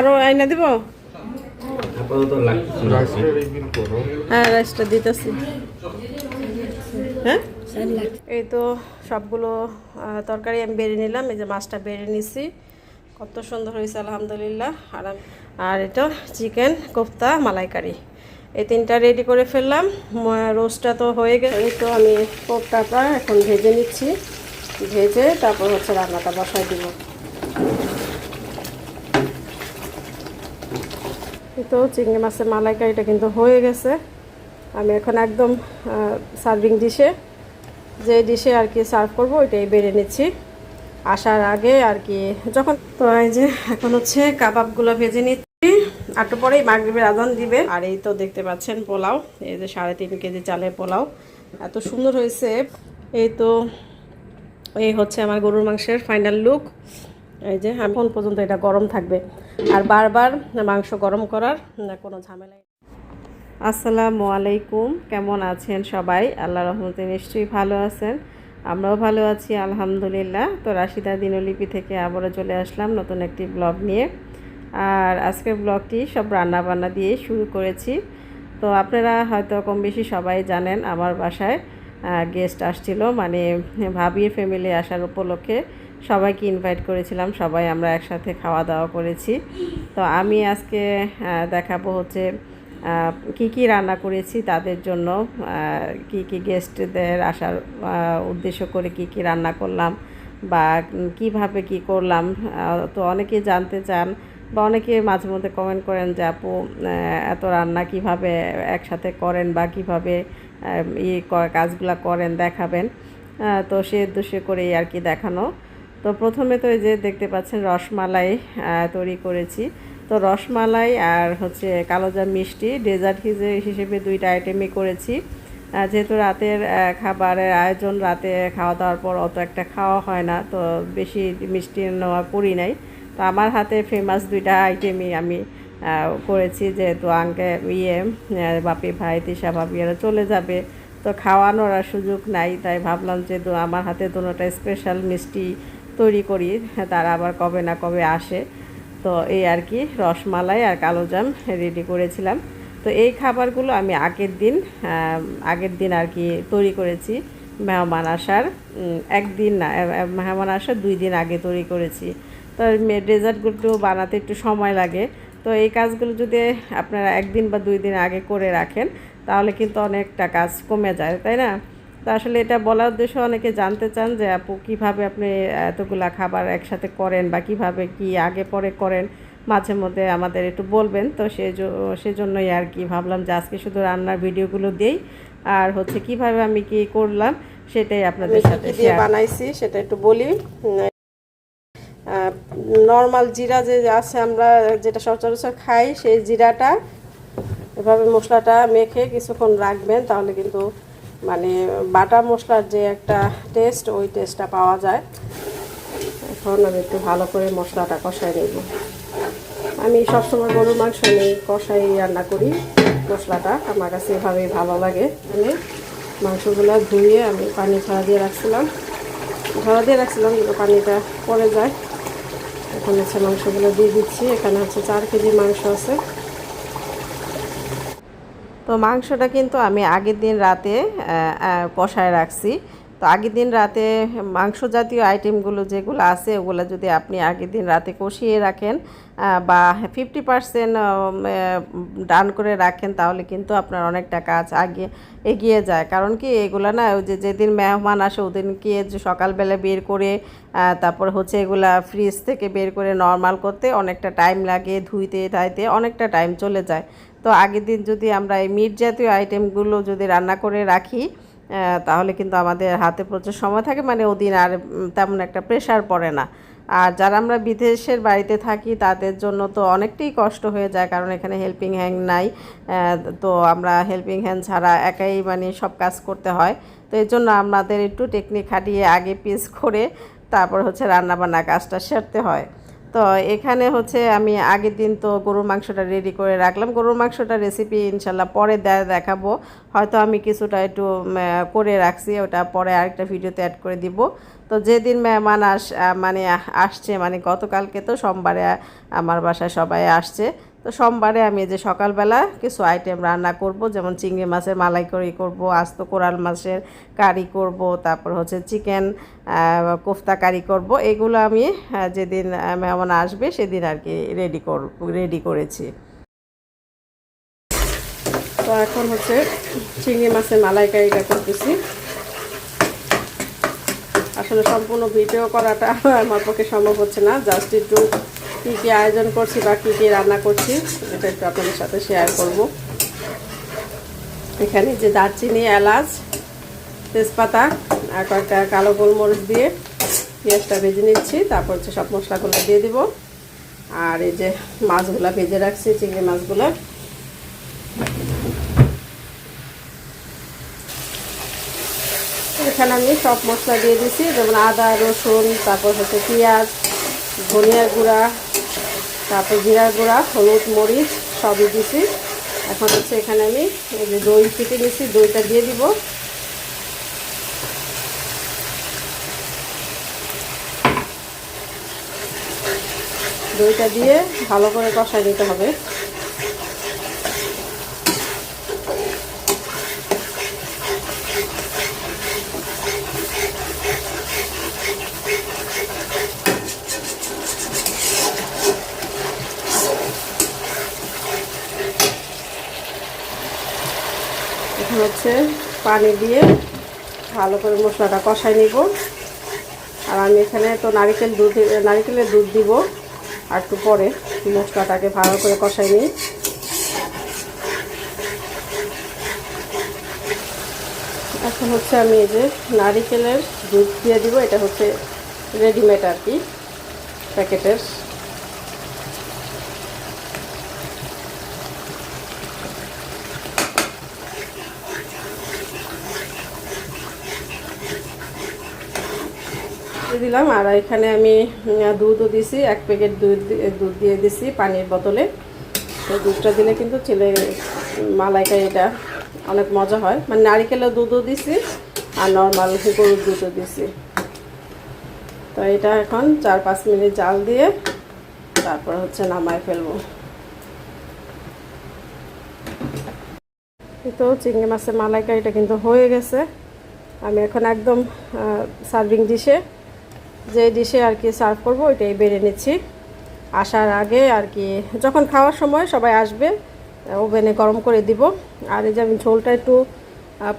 আরও আইনা দিব। হ্যাঁ রাইসটা দিতেছি। হ্যাঁ? এই তো সবগুলো তরকারি আমি বেড়ে নিলাম। এই যে মাছটা বেড়ে নিছি। কত সুন্দর হয়েছে আলহামদুলিল্লাহ। আর আর এটা চিকেন কোফতা মালাইকারি। এই তিনটা রেডি করে ফেললাম। রোস্টটা তো হয়ে গেছে। এই তো আমি কোফতাটা এখন ভেজে নিচ্ছি। ভেজে তারপর হচ্ছে রান্নাটা বসাই দিব। তো চিংড়ি মাছের মালাইকারিটা কিন্তু হয়ে গেছে। আমি এখন একদম সার্ভিং ডিশে যে ডিশে আর কি সার্ভ করব, ওইটাই বেড়ে নিচ্ছি। আসার আগে আর কি, যখন তো এই যে এখন হচ্ছে কাবাবগুলো ভেজে নিচ্ছি, একটু পরেই মাগরিবের আজান দিবে। আর এই তো দেখতে পাচ্ছেন পোলাও, এই যে সাড়ে তিন কেজি চালের পোলাও। এত সুন্দর হয়েছে। এই তো, এই হচ্ছে আমার গরুর মাংসের ফাইনাল লুক এই যে এখন পর্যন্ত এটা গরম থাকবে। আর বারবার মাংস গরম করার কোনো ঝামেলা নেই। আসসালামু আলাইকুম, কেমন আছেন সবাই? আল্লাহ রহমতে নিশ্চয়ই ভালো আছেন। আমরাও ভালো আছি, আলহামদুলিল্লাহ। তো রাশিদা দিনলিপি থেকে আবারও চলে আসলাম নতুন একটি ব্লগ নিয়ে। আর আজকের ব্লগটি সব রান্না বান্না দিয়ে শুরু করেছি। তো আপনারা হয়তো কম বেশি সবাই জানেন, আমার বাসায় গেস্ট আসছিল মানে ভাবির ফ্যামিলি আসার উপলক্ষে। সবাইকে ইনভাইট করেছিলাম, সবাই আমরা একসাথে খাওয়া দাওয়া করেছি। তো আমি আজকে দেখাবো হচ্ছে কি কি রান্না করেছি তাদের জন্য কি কি গেস্টদের আসার উদ্দেশ্য করে কি কি রান্না করলাম বা কীভাবে কি করলাম তো অনেকে জানতে চান বা অনেকে মাঝে মধ্যে কমেন্ট করেন যে আপু এত রান্না কীভাবে একসাথে করেন বা কীভাবে ই কাজগুলা করেন, দেখাবেন। তো সে উদ্দেশ্য করেই আর কি দেখানো। তো প্রথমে তো এই যে দেখতে পাচ্ছেন রসমালাই তৈরি করেছি। তো রসমালাই আর হচ্ছে কালোজাম মিষ্টি ডেজার্ট হিসেবে দুইটা আইটেমই করেছি। যেহেতু রাতের খাবারের আয়োজন, রাতে খাওয়া দাওয়ার পর অত একটা খাওয়া হয় না, তো বেশি মিষ্টি নেওয়া করি নাই। তো আমার হাতে ফেমাস দুইটা আইটেমই আমি করেছি, যেহেতু আঙ্কে ইয়ে বাপি ভাই, তিশা ভাবি, এরা চলে যাবে। তো খাওয়ানোর আর সুযোগ নাই, তাই ভাবলাম যে আমার হাতে দুটোটা স্পেশাল মিষ্টি তৈরি করি। তারা আবার কবে না কবে আসে। তো এই আর কি, রসমালাই আর কালোজাম রেডি করেছিলাম। তো এই খাবারগুলো আমি আগের দিন আগের দিন আর কি তৈরি করেছি। মেহমান আসার একদিন না মেহমান আসার দুই দিন আগে তৈরি করেছি। তো ডেজার্টগুলো বানাতে একটু সময় লাগে। তো এই কাজগুলো যদি আপনারা একদিন বা দুই দিন আগে করে রাখেন, তাহলে কিন্তু অনেকটা কাজ কমে যায়, তাই না? তো আসলে এটা বলার উদ্দেশ্য অনেকে জানতে চান যে আপু কীভাবে আপনি এতগুলা খাবার একসাথে করেন বা কীভাবে কি আগে পরে করেন? মাঝে মধ্যে আমাদের একটু বলবেন। তো সেই সেজন্যই আর কি ভাবলাম যে আজকে শুধু রান্নার ভিডিওগুলো দিই। আর হচ্ছে কীভাবে আমি কি করলাম সেটাই আপনাদের সাথে বানাইছি সেটা একটু বলি। নর্মাল জিরা যে আছে আমরা যেটা সচরাচর খাই সেই জিরাটা এভাবে মশলাটা মেখে কিছুক্ষণ রাখবেন তাহলে কিন্তু মানে বাটা মশলার যে একটা টেস্ট ওই টেস্টটা পাওয়া যায়। এখন আমি একটু ভালো করে মশলাটা কষাই নেব। আমি সবসময় গরুর মাংস নেই কষাই রান্না করি, মশলাটা। আমার কাছে এভাবেই ভালো লাগে। আমি মাংসগুলো ধুয়ে আমি পানি ছড়া দিয়ে রাখছিলাম। ধরা দিয়ে রাখছিলাম, কিন্তু পানিটা পড়ে যায়। এখন হচ্ছে মাংসগুলো দিয়ে দিচ্ছি। এখানে হচ্ছে চার কেজি মাংস আছে। তো মাংসটা কিন্তু আমি আগের দিন রাতে কষায় রাখছি। তো আগের দিন রাতে মাংস জাতীয় আইটেমগুলো যেগুলো আছে, ওগুলো যদি আপনি আগের দিন রাতে কষিয়ে রাখেন বা ফিফটি পার্সেন্ট ডান করে রাখেন, তাহলে কিন্তু আপনার অনেকটা কাজ আগে এগিয়ে যায়। কারণ কি, এগুলো না, ওই যে যেদিন মেহমান আসে, ওদিনকে যে সকালবেলা বের করে তারপর হচ্ছে এগুলা ফ্রিজ থেকে বের করে নর্মাল করতে অনেকটা টাইম লাগে, ধুইতে, ধাইতে অনেকটা টাইম চলে যায়। তো আগের দিন যদি আমরা এই মিট জাতীয় আইটেমগুলো যদি রান্না করে রাখি তাহলে কিন্তু আমাদের হাতে প্রচুর সময় থাকে মানে ওদিন আর তেমন একটা প্রেশার পড়ে না। আর যারা আমরা বিদেশের বাড়িতে থাকি, তাদের জন্য তো অনেকটাই কষ্ট হয়ে যায়, কারণ এখানে হেল্পিং হ্যান্ড নাই। তো আমরা হেল্পিং হ্যান্ড ছাড়া একাই মানে সব কাজ করতে হয়। তো এর জন্য আমাদের একটু টেকনিক খাটিয়ে আগে পিস করে তারপর হচ্ছে রান্নাবান্না কাজটা সেরতে হয়। তো এখানে হচ্ছে আমি আগের দিন তো গরুর মাংসটা রেডি করে রাখলাম। গরুর মাংসটা রেসিপি ইনশাল্লাহ পরে দেখাবো। হয়তো আমি কিছুটা একটু করে রাখছি, ওটা পরে আরেকটা ভিডিওতে অ্যাড করে দিব। তো যেদিন মেহমান আস মানে আসছে মানে গতকালকে তো সোমবারে আমার বাসায় সবাই আসছে। তো সোমবারে আমি যে সকালবেলা কিছু আইটেম রান্না করব, যেমন চিংড়ি মাছের মালাইকারি করব, আস্ত কোরাল মাছের কারি করব, তারপর হচ্ছে চিকেন কোফতা কারি করব। এগুলো আমি যেদিন মেহমান আসবে সেদিন আর কি রেডি কর রেডি করেছি। তো এখন হচ্ছে চিংড়ি মাছের মালাইকারিটা করতেছি। আসলে সম্পূর্ণ ভিডিও করাটা আমার পক্ষে সম্ভব হচ্ছে না, জাস্ট একটু কী কী আয়োজন করছি বা কী কী রান্না করছি, এটা একটু আপনাদের সাথে শেয়ার করব। এখানে যে দারচিনি, এলাচ, তেজপাতা আর কয়েকটা কালো গোলমরিচ দিয়ে পেঁয়াজটা ভেজে নিচ্ছি, তারপর হচ্ছে সব মশলাগুলো দিয়ে দিব। আর এই যে মাছগুলো ভেজে রাখছি, চিংড়ি মাছগুলো। এখানে আমি সব মশলা দিয়ে দিছি, যেমন আদা, রসুন, তারপর হচ্ছে পেঁয়াজ ধনিয়ার গুঁড়া তারপর জিরার গুঁড়া, হলুদ, মরিচ, সবই দিছি। এখন হচ্ছে এখানে আমি এই যে দই ফেটে নিছি দইটা দিয়ে দিব। দইটা দিয়ে ভালো করে কষাই দিতে হবে। হচ্ছে পানি দিয়ে ভালো করে মশলাটা কষাই নিব। আর আমি এখানে তো নারিকেল দুধ, নারিকেলের দুধ দিব, আর একটু পরে মশলাটাকে ভালো করে কষাই নিই। এখন হচ্ছে আমি এই যে নারিকেলের দুধ দিয়ে দিব, এটা হচ্ছে রেডিমেড আর কি প্যাকেটের। দিলাম আর এখানে আমি দুধও দিছি, এক প্যাকেট দুধ দুধ দিয়ে দিছি পানির বোতলে। তো দুধটা দিলে কিন্তু ছেলে মালাইকারি এটা অনেক মজা হয়। মানে নারিকেলের দুধও দিছি আর নর্মাল গরুর দুধও দিছি। তো এটা এখন চার পাঁচ মিনিট জাল দিয়ে তারপর হচ্ছে নামায় ফেলব। তো চিংড়ি মাছের মালাইকারিটা কিন্তু হয়ে গেছে। আমি এখন একদম সার্ভিং ডিশে যে ডিশে আর কি সার্ভ করব, ওইটাই বেড়ে নিচ্ছি। আসার আগে আর কি, যখন খাওয়ার সময় সবাই আসবে, ওভেনে গরম করে দিব। আর এই যে আমি ঝোলটা একটু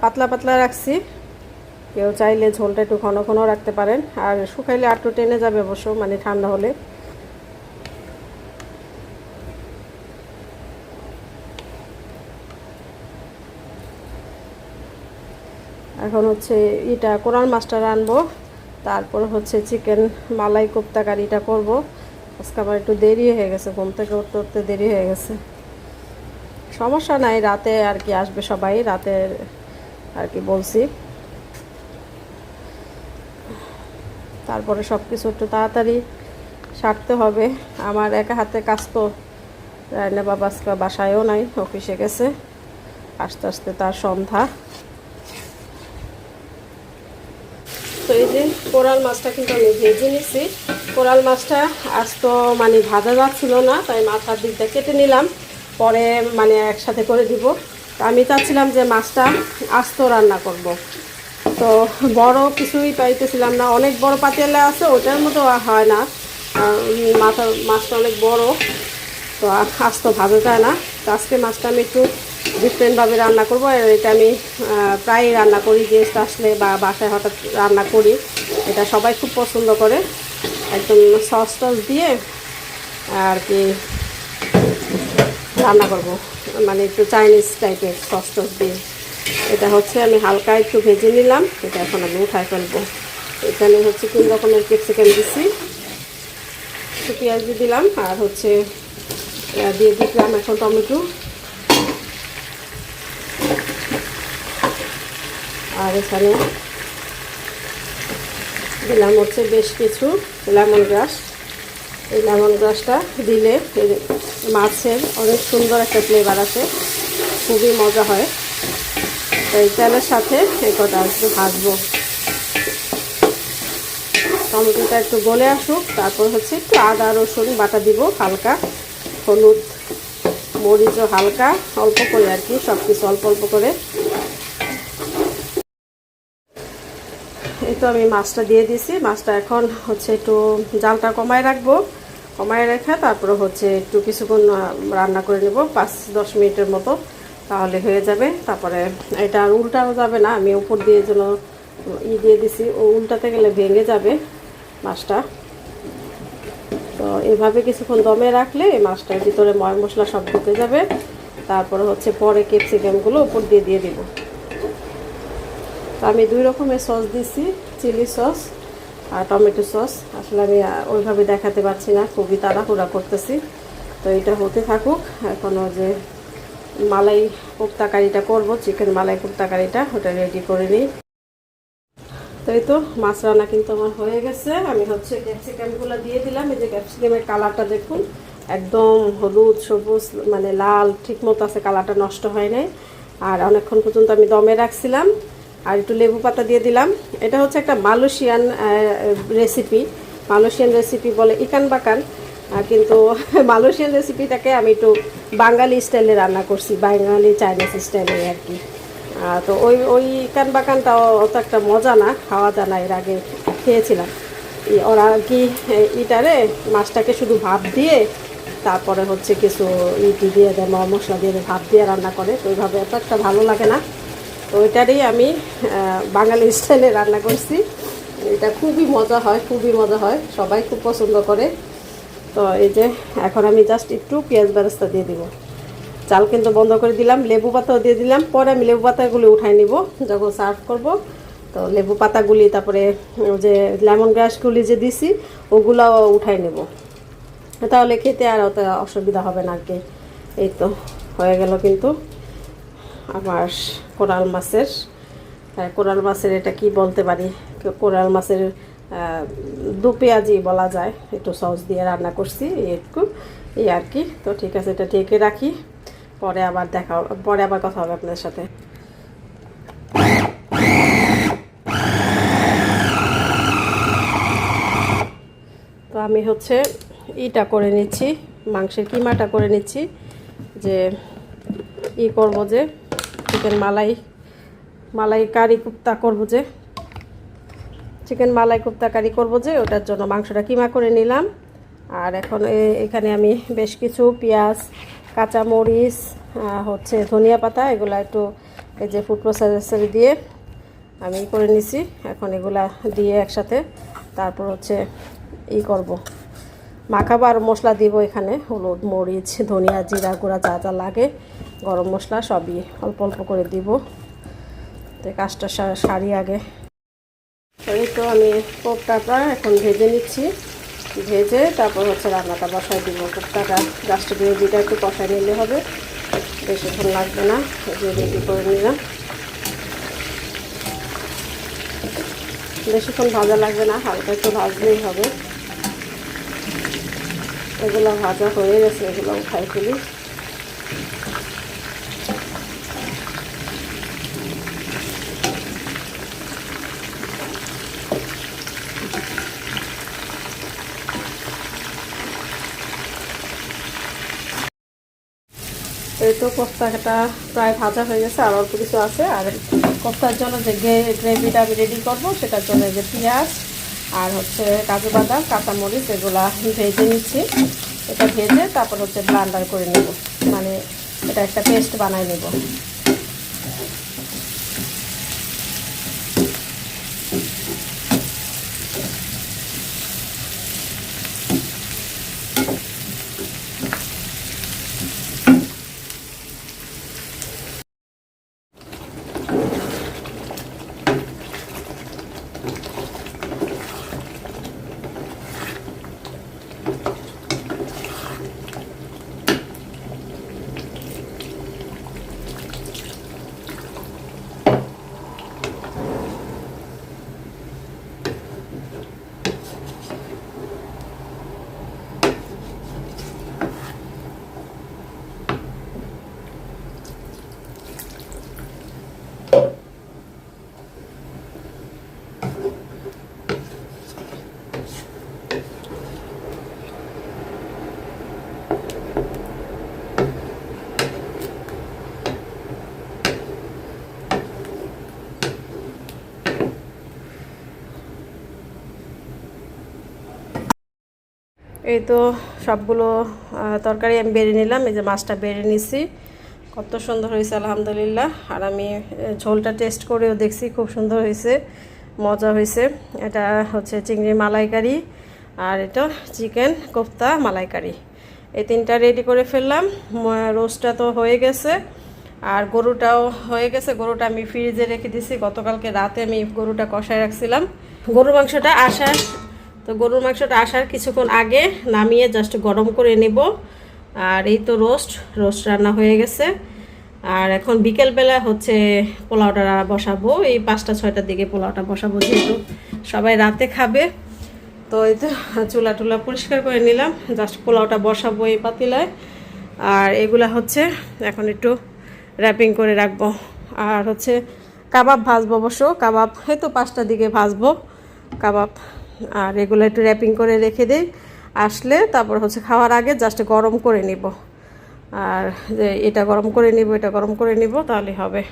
পাতলা পাতলা রাখছি। কেউ চাইলে ঝোলটা একটু ঘন ঘন রাখতে পারেন। আর শুকাইলে আটটু টেনে যাবে অবশ্য মানে ঠান্ডা হলে। এখন হচ্ছে এটা কোরাল মাছটা রানবো তারপর হচ্ছে চিকেন মালাই কোপ্তা কারিটা করব। আজকে আমার একটু দেরি হয়ে গেছে, ঘুম থেকে উঠতে উঠতে দেরি হয়ে গেছে। সমস্যা নাই, রাতে আর কি আসবে সবাই রাতে আর কি বলছি। তারপরে সব কিছু একটু তাড়াতাড়ি সারতে হবে। আমার একা হাতে কাজ তো, রায়না বাবা আজকে বাসায়ও নাই, অফিসে গেছে। আস্তে আস্তে তার সন্ধ্যা। তো এই যে কোরাল মাছটা কিন্তু আমি ভেজে নিছি। কোরাল মাছটা আজ তো মানে ভাজা যাচ্ছিল না, তাই মাথার দিকটা কেটে নিলাম। পরে মানে একসাথে করে দিব। আমি চাচ্ছিলাম যে মাছটা আস্ত রান্না করব। তো বড় কিছুই পাইতেছিলাম না। অনেক বড় পাতিলা আছে, ওটার মতো হয় না। মাথা মাছটা অনেক বড়, তো আস্ত ভাজা যায় না। তো আজকে মাছটা আমি একটু ডিফারেন্টভাবে রান্না করব এটা আমি আহ, প্রায়ই রান্না করি গেস্ট আসলে বা বাসায় হঠাৎ রান্না করি এটা সবাই খুব পছন্দ করে। একদম সস টস দিয়ে আর কি রান্না করব মানে একটু চাইনিজ টাইপের সস টস দিয়ে। এটা হচ্ছে আমি হালকা একটু ভেজে নিলাম এটা এখন আমি উঠায় ফেলব। এখানে হচ্ছে তিন রকমের ক্যাপসিকাম দিচ্ছি একটু পেঁয়াজ দিয়ে দিলাম আর হচ্ছে দিয়ে দিলাম এখন টমেটো। আর এখানে দিলাম হচ্ছে বেশ কিছু লেমন গ্রাস। এই লেমন গ্রাসটা দিলে মাছের অনেক সুন্দর একটা ফ্লেভার আসে, খুবই মজা হয়। এই তেলের সাথে এই কটা একটু ভাজবো। টমেটোটা একটু গলে আসুক, তারপর হচ্ছে একটু আদা, রসুন বাটা দিব হালকা, হলুদ মরিচও হালকা, অল্প করে আর কি সব কিছু অল্প অল্প করে তো আমি মাছটা দিয়ে দিয়েছি মাছটা এখন হচ্ছে একটু জালটা কমায় রাখব। কমায় রেখে তারপরে হচ্ছে একটু কিছুক্ষণ রান্না করে নেব। পাঁচ, দশ মিনিটের মতো তাহলে হয়ে যাবে। তারপরে এটা আর উল্টানো যাবে না। আমি উপর দিয়ে যেন ই দিয়ে দিছি, ও উল্টাতে গেলে ভেঙে যাবে মাছটা। তো এভাবে কিছুক্ষণ দমে রাখলে এই মাছটার ভিতরে ময় মশলা সব ঢুকে যাবে। তারপরে হচ্ছে পরে ক্যাপসিকামগুলো উপর দিয়ে দিয়ে দিব। তো আমি দুই রকমের সস দিছি, চিলি সস আর টমেটো সস। আসলে আমি ওইভাবে দেখাতে পারছি না, খুবই তাড়াহুড়া করতেছি। তো এটা হতে থাকুক এখনও যে মালাই কোপ্তা কারিটা করব, চিকেন মালাই কোপ্তা কারিটা ওটা রেডি করে নিই। তো এই তো, মাছ রান্না কিন্তু আমার হয়ে গেছে। আমি হচ্ছে ক্যাপসিকামগুলো দিয়ে দিলাম, এই যে ক্যাপসিকামের কালারটা দেখুন, একদম হলুদ, সবুজ মানে লাল ঠিক মতো আছে, কালারটা নষ্ট হয় নাই। আর অনেকক্ষণ পর্যন্ত আমি দমে রাখছিলাম। আর একটু লেবু পাতা দিয়ে দিলাম। এটা হচ্ছে একটা মালয়েশিয়ান রেসিপি মালয়েশিয়ান রেসিপি বলে ইকান বাকান। কিন্তু মালয়েশিয়ান রেসিপিটাকে আমি একটু বাঙালি স্টাইলে রান্না করছি, বাঙালি চাইনিজ স্টাইলে আর কি। তো ওই ওই ইকান বাকানটাও অত একটা মজা না, খাওয়া যায় না, এর আগে খেয়েছিলাম। ওরা আর কি ইটারে মাছটাকে শুধু ভাপ দিয়ে, তারপরে হচ্ছে কিছু ইটি দিয়ে দেয় মশলা দিয়ে ভাপ দিয়ে রান্না করে, তো ওইভাবে এত একটা ভালো লাগে না। তো ওইটারই আমি বাঙালি স্টাইলে রান্না করছি। এটা খুবই মজা হয়, খুবই মজা হয়। সবাই খুব পছন্দ করে। তো এই যে, এখন আমি জাস্ট একটু পেঁয়াজ বেরেস্তা দিয়ে দিব। চাল কিন্তু বন্ধ করে দিলাম, লেবু পাতাও দিয়ে দিলাম। পরে আমি লেবু পাতাগুলি উঠাই নিব, যখন সার্ভ করব। তো লেবু পাতাগুলি, তারপরে যে লেমন গ্রাসগুলি যে দিছি, ওগুলাও উঠাই নেব। তাহলে খেতে আর অত অসুবিধা হবে না আর কি। এই তো, হয়ে গেল কিন্তু। আমার কোরাল মাছের হ্যাঁ, কোরাল মাছের এটা কি বলতে পারি? কোরাল মাছের দু পেঁয়াজি বলা যায়। একটু সস দিয়ে রান্না করছি একটু এই আর কি। তো ঠিক আছে এটা ঢেকে রাখি। পরে আবার দেখা পরে আবার কথা হবে আপনার সাথে। তো আমি হচ্ছে ইটা করে নিচ্ছি মাংসের কিমাটা করে নিচ্ছি যে ই করব যে চিকেন মালাই মালাই কারি কুপ্তা করব যে। চিকেন মালাই কুপ্তা কারি করব যে, ওটার জন্য মাংসটা কিমা করে নিলাম। আর এখন এখানে আমি বেশ কিছু পেঁয়াজ কাঁচা মরিচ হচ্ছে ধনিয়া পাতা, এগুলো একটু এই যে ফুড প্রসেসারে দিয়ে আমি করে নিছি। এখন এগুলা দিয়ে একসাথে তারপর হচ্ছে ই করব। মাখাবো আর মশলা দিব এখানে, হলুদ, মরিচ, ধনিয়া, জিরা গুঁড়া যা যা লাগে। গরম মশলা সবই অল্প অল্প করে দিব। তো কাজটা সারি আগে। এই তো আমি কোপ্তাটা এখন ভেজে নিচ্ছি। ভেজে তারপর হচ্ছে রান্নাটা বসাই দিব। কোপ্তাটা জাস্ট গ্রেভিটা একটু কষাই নিলে হবে। বেশিক্ষণ লাগবে না যে রেডি করে নিলাম। বেশিক্ষণ ভাজা লাগবে না, হালকা একটু ভাজলেই হবে। এগুলো ভাজা হয়ে গেছে, এগুলো উঠাই ফেলি। এই তো কোফতাটা প্রায় ভাজা হয়ে গেছে, আর অল্প কিছু আছে। আর কোফতার জন্য যে গ্রেভিটা আমি রেডি করব, সেটার জন্য যে পেঁয়াজ আর হচ্ছে কাজু বাদাম, কাঁচামরিচ, এগুলা ভেজে নিচ্ছি। এটা ভেজে তারপর হচ্ছে ব্লান্ডার করে নেব। মানে এটা একটা পেস্ট বানাই নেব। এই তো সবগুলো তরকারি আমি বেড়ে নিলাম, এই যে মাছটা বেড়ে নিছি। কত সুন্দর হয়েছে, আলহামদুলিল্লাহ। আর আমি ঝোলটা টেস্ট করেও দেখছি, খুব সুন্দর হয়েছে, মজা হয়েছে। এটা হচ্ছে চিংড়ি মালাইকারি, আর এটা চিকেন কোফতা মালাইকারি। এই তিনটা রেডি করে ফেললাম। রোস্টটা তো হয়ে গেছে, আর গরুটাও হয়ে গেছে। গরুটা আমি ফ্রিজে রেখে দিছি। গতকালকে রাতে আমি গরুটা কষায় রাখছিলাম। গরুর মাংসটা আসার তো গরুর মাংসটা আসার কিছুক্ষণ আগে নামিয়ে জাস্ট গরম করে নেব। আর এই তো রোস্ট রোস্ট রান্না হয়ে গেছে। আর এখন বিকেলবেলা হচ্ছে পোলাওটা বসাবো। এই পাঁচটা, ছয়টার দিকে পোলাওটা বসাবো যেহেতু সবাই রাতে খাবে। তো এই তো চুলা টুলা পরিষ্কার করে নিলাম। জাস্ট পোলাওটা বসাবো এই পাতিলায়। আর এগুলা হচ্ছে এখন একটু র্যাপিং করে রাখব। আর হচ্ছে কাবাব ভাজবো অবশ্য। কাবাব হয়তো পাঁচটার দিকে ভাজবো। কাবাব আর এগুলো একটু র্যাপিং করে রেখে দিই। আসলে তারপর হচ্ছে খাওয়ার আগে জাস্ট গরম করে নিব। আর যে এটা গরম করে নিব, এটা গরম করে নিব তাহলে হবে।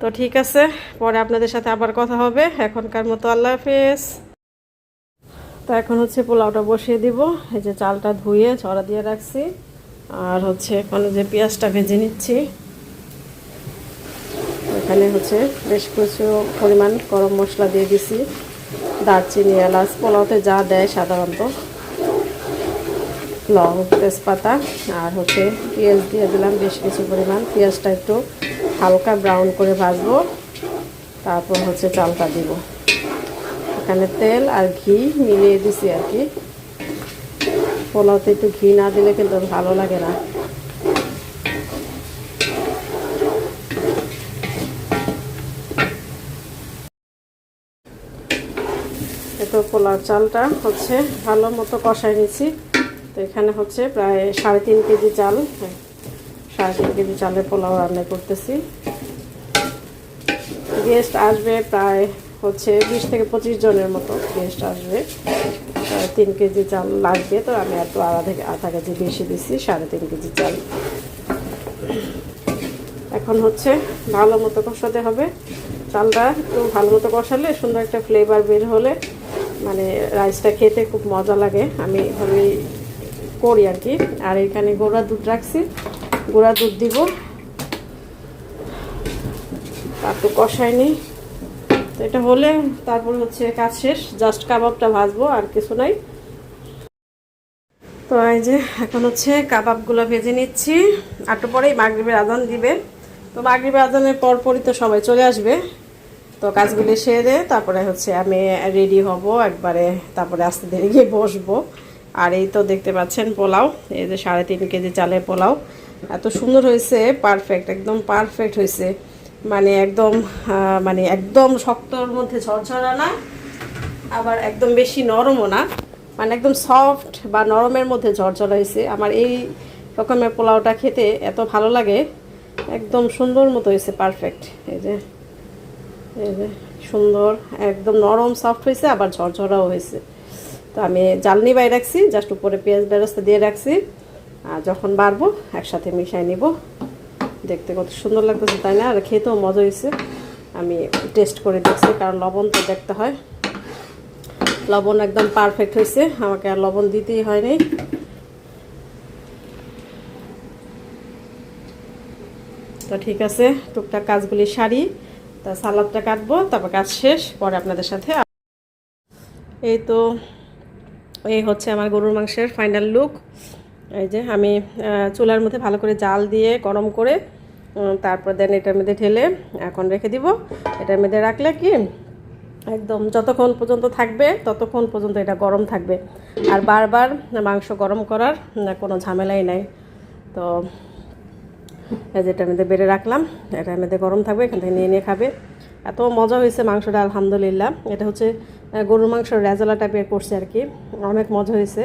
তো ঠিক আছে, পরে আপনাদের সাথে আবার কথা হবে। এখনকার মতো আল্লাহ হাফেজ। তো এখন হচ্ছে পোলাওটা বসিয়ে দিব। এই যে চালটা ধুয়ে ছড়া দিয়ে রাখছি। আর হচ্ছে এখন যে পেঁয়াজটা ভেজে নিচ্ছি। এখানে হচ্ছে বেশ কিছু পরিমাণ গরম মশলা দিয়ে দিছি। দারচিনি, এলাচ, পোলাওতে যা দেয় সাধারণত। লং তেজপাতা আর হচ্ছে পেঁয়াজ দিয়ে দিলাম বেশ কিছু পরিমাণ। পেঁয়াজটা একটু হালকা ব্রাউন করে ভাজবো, তারপর হচ্ছে চালটা দিব। এখানে তেল আর ঘি মিলিয়ে দিছি আর কি। পোলাওতে একটু ঘি না দিলে কিন্তু ভালো লাগে না। তো পোলাও চালটা হচ্ছে ভালো মতো কষাই নিছি তো এখানে হচ্ছে প্রায় সাড়ে তিন কেজি চাল। হ্যাঁ, সাড়ে তিন কেজি চালের পোলাও রান্না করতেছি। গেস্ট আসবে প্রায় হচ্ছে বিশ থেকে পঁচিশ জনের মতো গেস্ট আসবে। তিন কেজি চাল লাগবে তো আমি একটু আধা থেকে আধা কেজি বেশি দিছি সাড়ে তিন কেজি চাল। এখন হচ্ছে ভালো মতো কষাতে হবে। চালটা একটু ভালো মতো কষালে সুন্দর একটা ফ্লেভার বের হলে মানে রাইসটা খেতে খুব মজা লাগে। আমি এভাবেই করি আর কি। আর এখানে গোড়া দুধ রাখছি। গোড়া দুধ দিব। তারপর কষাই নিই তো এটা হলে তারপর হচ্ছে কাজ শেষ। জাস্ট কাবাবটা ভাজবো, আর কিছু নাই। তো এই যে এখন হচ্ছে কাবাবগুলো ভেজে নিচ্ছি। আর একটু পরেই মাগরিবের আদান দিবে। তো মাগরিবের আদানের পরপরই তো সবাই চলে আসবে। তো কাজগুলি সেরে তারপরে হচ্ছে আমি রেডি হব একবারে তারপরে আস্তে ধীরে গিয়ে বসবো। আর এই তো দেখতে পাচ্ছেন পোলাও এই যে সাড়ে তিন কেজি চালের পোলাও। এত সুন্দর হয়েছে পারফেক্ট একদম পারফেক্ট হয়েছে। মানে একদম মানে একদম শক্তর মধ্যে ঝরঝরা না আবার একদম বেশি নরমও না। মানে একদম সফট বা নরমের মধ্যে ঝরঝরা হয়েছে। আমার এই রকমের পোলাওটা খেতে এত ভালো লাগে একদম সুন্দর মতো হয়েছে পারফেক্ট এই যে সুন্দর, একদম নরম সফট হয়েছে, আবার ঝরঝরাও হয়েছে। তো আমি জালনি বাই রাখছি জাস্ট উপরে পেঁয়াজ বেরস্তা দিয়ে রাখছি। আর যখন বাড়বো, একসাথে মিশাই নিব। দেখতে কত সুন্দর লাগতেছে, তাই না? আর খেতেও মজা হয়েছে। আমি টেস্ট করে দেখছি, কারণ লবণ তো দেখতে হয়। লবণ একদম পারফেক্ট হয়েছে। আমাকে আর লবণ দিতেই হয়নি। তো ঠিক আছে, টুকটাক কাজগুলি সারি। তা সালাদটা কাটবো, তারপর কাজ শেষ, পরে আপনাদের সাথে এই তো, এই হচ্ছে আমার গরুর মাংসের ফাইনাল লুক এই যে আমি চুলার মধ্যে ভালো করে জাল দিয়ে গরম করে তারপর দেন এটার মধ্যে ঢেলে এখন রেখে দিব। এটার মধ্যে রাখলে কি, একদম যতক্ষণ পর্যন্ত থাকবে, ততক্ষণ পর্যন্ত এটা গরম থাকবে। আর বারবার মাংস গরম করার কোনো ঝামেলাই নাই। তো এই যে এটার মধ্যে বেড়ে রাখলাম এটার মধ্যে গরম থাকবে, এখান থেকে নিয়ে নিয়ে খাবে। এত মজা হয়েছে মাংসটা, আলহামদুলিল্লাহ। এটা হচ্ছে গরুর মাংস রেজালা টাইপের করছে আর কি। অনেক মজা হয়েছে,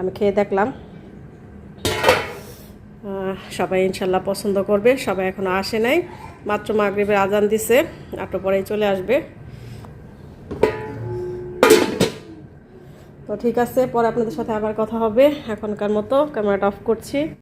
আমি খেয়ে দেখলাম। সবাই ইনশাল্লাহ পছন্দ করবে, সবাই এখনও আসে নাই। মাত্র মাগরিবের আজান দিছে একটু পরেই চলে আসবে। তো ঠিক আছে, পরে আপনাদের সাথে আবার কথা হবে এখনকার মতো। ক্যামেরাটা অফ করছি।